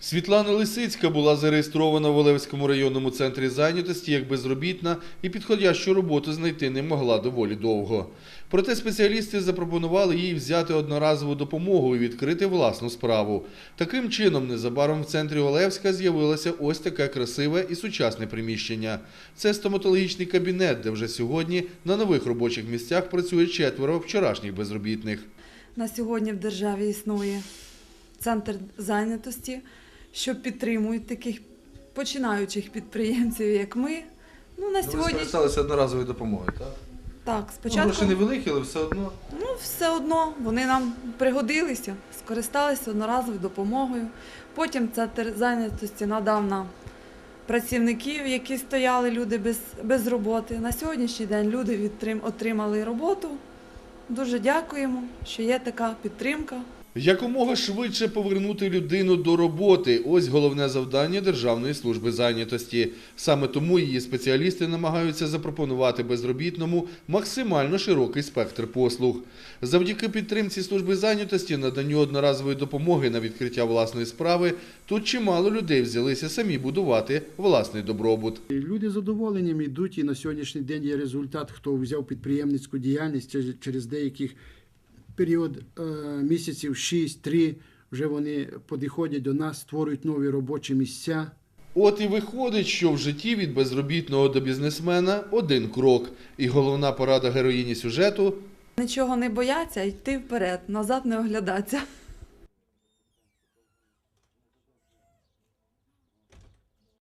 Світлана Лисицька була зареєстрована в Олевському районному центрі зайнятості як безробітна і підходящу роботу знайти не могла доволі довго. Проте спеціалісти запропонували їй взяти одноразову допомогу і відкрити власну справу. Таким чином, незабаром в центрі Олевська з'явилося ось таке красиве і сучасне приміщення. Це стоматологічний кабінет, де вже сьогодні на нових робочих місцях працює четверо вчорашніх безробітних. На сьогодні в державі існує центр зайнятості, що підтримують таких починаючих підприємців, як ми. Ну, на сьогодні скористалися одноразовою допомогою, так? так, Ну, спочатку гроші невеликі, але все одно. ну, все одно вони нам пригодилися, скористалися одноразовою допомогою. Потім центр зайнятості надав нам працівників, які стояли люди без, без роботи. На сьогоднішній день люди відтрим, отримали роботу. Дуже дякуємо, що є така підтримка. Якомога швидше повернути людину до роботи ось головне завдання Державної служби зайнятості. Саме тому її спеціалісти намагаються запропонувати безробітному максимально широкий спектр послуг. Завдяки підтримці служби зайнятості, наданню одноразової допомоги на відкриття власної справи, тут чимало людей взялися самі будувати власний добробут. Люди задоволенням йдуть, і на сьогоднішній день є результат, хто взяв підприємницьку діяльність через деяких період е, місяців 6-3, вже вони підходять до нас, створюють нові робочі місця. От і виходить, що в житті від безробітного до бізнесмена один крок. І головна порада героїні сюжету Нічого не бояться, йти вперед, назад не оглядатися.